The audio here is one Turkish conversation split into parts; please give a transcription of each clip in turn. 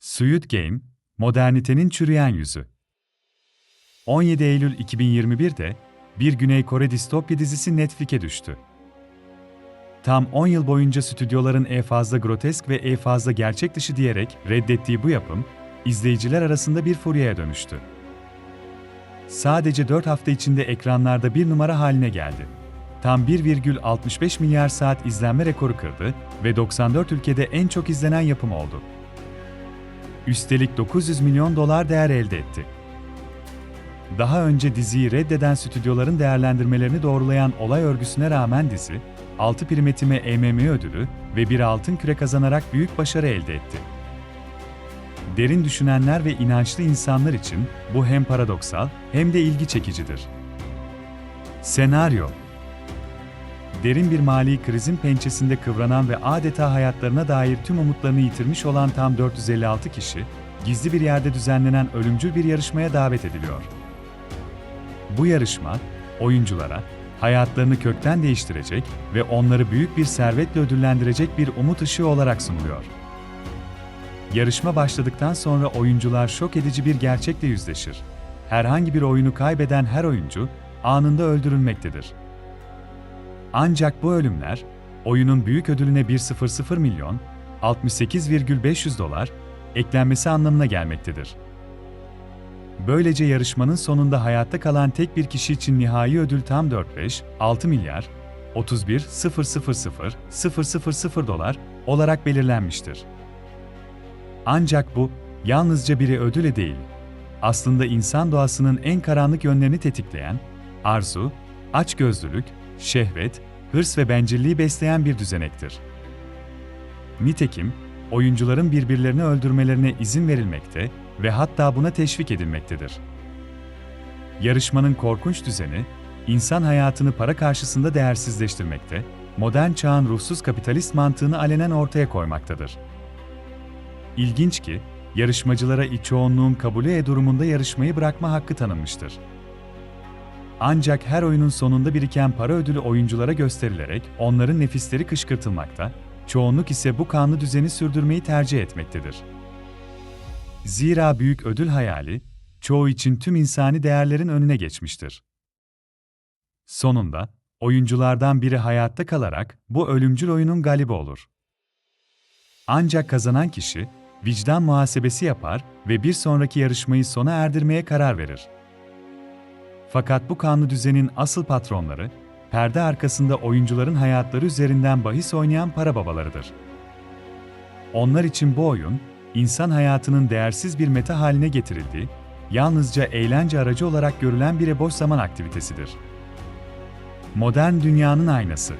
Squid Game, modernitenin çürüyen yüzü. 17 Eylül 2021'de bir Güney Kore distopya dizisi Netflix'e düştü. Tam 10 yıl boyunca stüdyoların e fazla grotesk ve e fazla gerçek dışı diyerek reddettiği bu yapım, izleyiciler arasında bir furyaya dönüştü. Sadece 4 hafta içinde ekranlarda bir numara haline geldi. Tam 1,65 milyar saat izlenme rekoru kırdı ve 94 ülkede en çok izlenen yapım oldu. Üstelik 900 milyon dolar değer elde etti. Daha önce diziyi reddeden stüdyoların değerlendirmelerini doğrulayan olay örgüsüne rağmen dizi, 6 primetime EMM ödülü ve bir altın küre kazanarak büyük başarı elde etti. Derin düşünenler ve inançlı insanlar için bu hem paradoksal hem de ilgi çekicidir. Senaryo Derin bir mali krizin pençesinde kıvranan ve adeta hayatlarına dair tüm umutlarını yitirmiş olan tam 456 kişi, gizli bir yerde düzenlenen ölümcül bir yarışmaya davet ediliyor. Bu yarışma, oyunculara, hayatlarını kökten değiştirecek ve onları büyük bir servetle ödüllendirecek bir umut ışığı olarak sunuluyor. Yarışma başladıktan sonra oyuncular şok edici bir gerçekle yüzleşir. Herhangi bir oyunu kaybeden her oyuncu anında öldürülmektedir. Ancak bu ölümler, oyunun büyük ödülüne 1.00 milyon, 68,500 dolar eklenmesi anlamına gelmektedir. Böylece yarışmanın sonunda hayatta kalan tek bir kişi için nihai ödül tam 4,5, 6 milyar, 31.000.000 dolar olarak belirlenmiştir. Ancak bu, yalnızca biri ödüle değil, aslında insan doğasının en karanlık yönlerini tetikleyen, arzu, açgözlülük, şehvet, hırs ve bencilliği besleyen bir düzenektir. Nitekim, oyuncuların birbirlerini öldürmelerine izin verilmekte ve hatta buna teşvik edilmektedir. Yarışmanın korkunç düzeni, insan hayatını para karşısında değersizleştirmekte, modern çağın ruhsuz kapitalist mantığını alenen ortaya koymaktadır. İlginç ki, yarışmacılara çoğunluğun kabulü e durumunda yarışmayı bırakma hakkı tanınmıştır. Ancak her oyunun sonunda biriken para ödülü oyunculara gösterilerek onların nefisleri kışkırtılmakta, çoğunluk ise bu kanlı düzeni sürdürmeyi tercih etmektedir. Zira büyük ödül hayali, çoğu için tüm insani değerlerin önüne geçmiştir. Sonunda, oyunculardan biri hayatta kalarak bu ölümcül oyunun galibi olur. Ancak kazanan kişi, vicdan muhasebesi yapar ve bir sonraki yarışmayı sona erdirmeye karar verir. Fakat bu kanlı düzenin asıl patronları, perde arkasında oyuncuların hayatları üzerinden bahis oynayan para babalarıdır. Onlar için bu oyun, insan hayatının değersiz bir meta haline getirildiği, yalnızca eğlence aracı olarak görülen bir boş zaman aktivitesidir. Modern dünyanın aynası.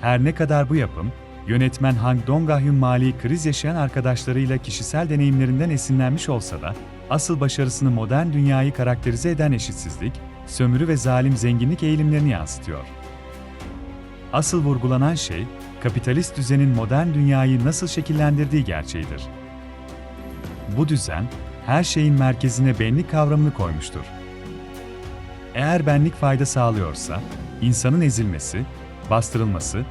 Her ne kadar bu yapım, yönetmen Hang Dong-ahyun mali kriz yaşayan arkadaşlarıyla kişisel deneyimlerinden esinlenmiş olsa da, asıl başarısını modern dünyayı karakterize eden eşitsizlik, sömürü ve zalim zenginlik eğilimlerini yansıtıyor. Asıl vurgulanan şey, kapitalist düzenin modern dünyayı nasıl şekillendirdiği gerçeğidir. Bu düzen, her şeyin merkezine benlik kavramını koymuştur. Eğer benlik fayda sağlıyorsa, insanın ezilmesi, bastırılması,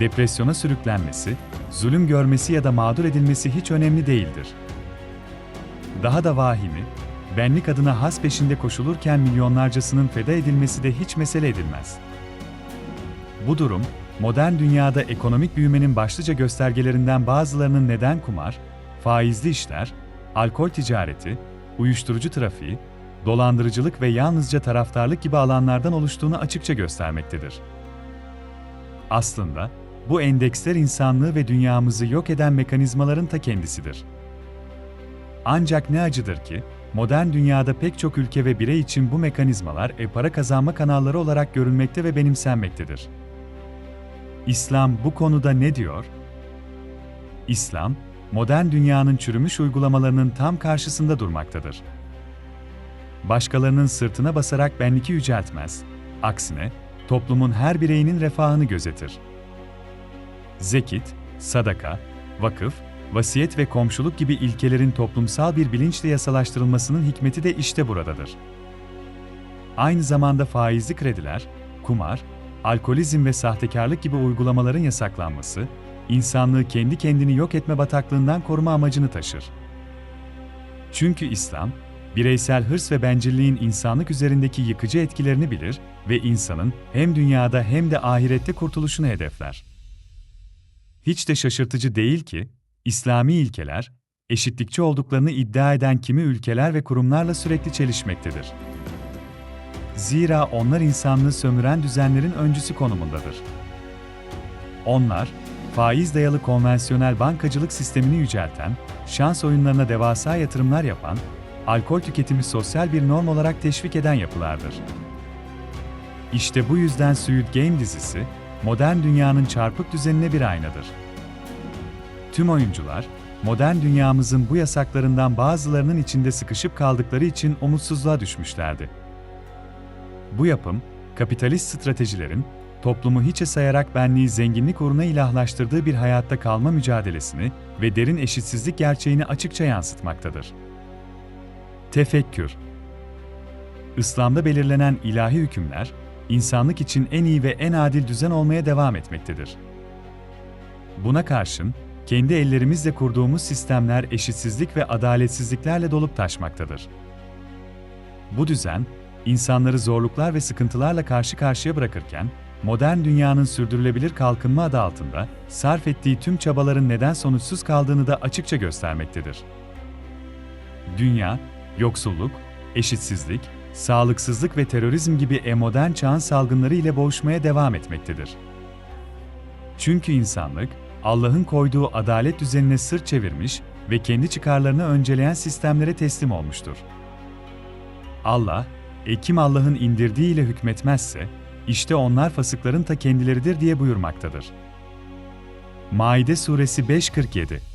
depresyona sürüklenmesi, zulüm görmesi ya da mağdur edilmesi hiç önemli değildir. Daha da vahimi, benlik adına has peşinde koşulurken milyonlarcasının feda edilmesi de hiç mesele edilmez. Bu durum, modern dünyada ekonomik büyümenin başlıca göstergelerinden bazılarının neden kumar, faizli işler, alkol ticareti, uyuşturucu trafiği, dolandırıcılık ve yalnızca taraftarlık gibi alanlardan oluştuğunu açıkça göstermektedir. Aslında, bu endeksler insanlığı ve dünyamızı yok eden mekanizmaların ta kendisidir. Ancak ne acıdır ki, modern dünyada pek çok ülke ve birey için bu mekanizmalar e-para kazanma kanalları olarak görülmekte ve benimsenmektedir. İslam bu konuda ne diyor? İslam, modern dünyanın çürümüş uygulamalarının tam karşısında durmaktadır. Başkalarının sırtına basarak benliki yüceltmez, aksine toplumun her bireyinin refahını gözetir. Zekit, sadaka, vakıf, vasiyet ve komşuluk gibi ilkelerin toplumsal bir bilinçle yasalaştırılmasının hikmeti de işte buradadır. aynı zamanda faizli krediler, kumar, alkolizm ve sahtekarlık gibi uygulamaların yasaklanması, insanlığı kendi kendini yok etme bataklığından koruma amacını taşır. Çünkü İslam, bireysel hırs ve bencilliğin insanlık üzerindeki yıkıcı etkilerini bilir ve insanın hem dünyada hem de ahirette kurtuluşunu hedefler. Hiç de şaşırtıcı değil ki, İslami ilkeler, eşitlikçi olduklarını iddia eden kimi ülkeler ve kurumlarla sürekli çelişmektedir. Zira onlar insanlığı sömüren düzenlerin öncüsü konumundadır. Onlar, faiz dayalı konvansiyonel bankacılık sistemini yücelten, şans oyunlarına devasa yatırımlar yapan, alkol tüketimi sosyal bir norm olarak teşvik eden yapılardır. İşte bu yüzden Squid Game dizisi, modern dünyanın çarpık düzenine bir aynadır. Tüm oyuncular, modern dünyamızın bu yasaklarından bazılarının içinde sıkışıp kaldıkları için umutsuzluğa düşmüşlerdi. Bu yapım, kapitalist stratejilerin, toplumu hiçe sayarak benliği zenginlik uğruna ilahlaştırdığı bir hayatta kalma mücadelesini ve derin eşitsizlik gerçeğini açıkça yansıtmaktadır. Tefekkür İslam'da belirlenen ilahi hükümler, insanlık için en iyi ve en adil düzen olmaya devam etmektedir. Buna karşın, kendi ellerimizle kurduğumuz sistemler eşitsizlik ve adaletsizliklerle dolup taşmaktadır. Bu düzen, insanları zorluklar ve sıkıntılarla karşı karşıya bırakırken, modern dünyanın sürdürülebilir kalkınma adı altında sarf ettiği tüm çabaların neden sonuçsuz kaldığını da açıkça göstermektedir. Dünya, yoksulluk, eşitsizlik, sağlıksızlık ve terörizm gibi e-modern çağın salgınları ile boğuşmaya devam etmektedir. Çünkü insanlık, Allah'ın koyduğu adalet düzenine sırt çevirmiş ve kendi çıkarlarını önceleyen sistemlere teslim olmuştur. Allah, e kim Allah'ın indirdiğiyle hükmetmezse, işte onlar fasıkların ta kendileridir diye buyurmaktadır. Maide Suresi 5.47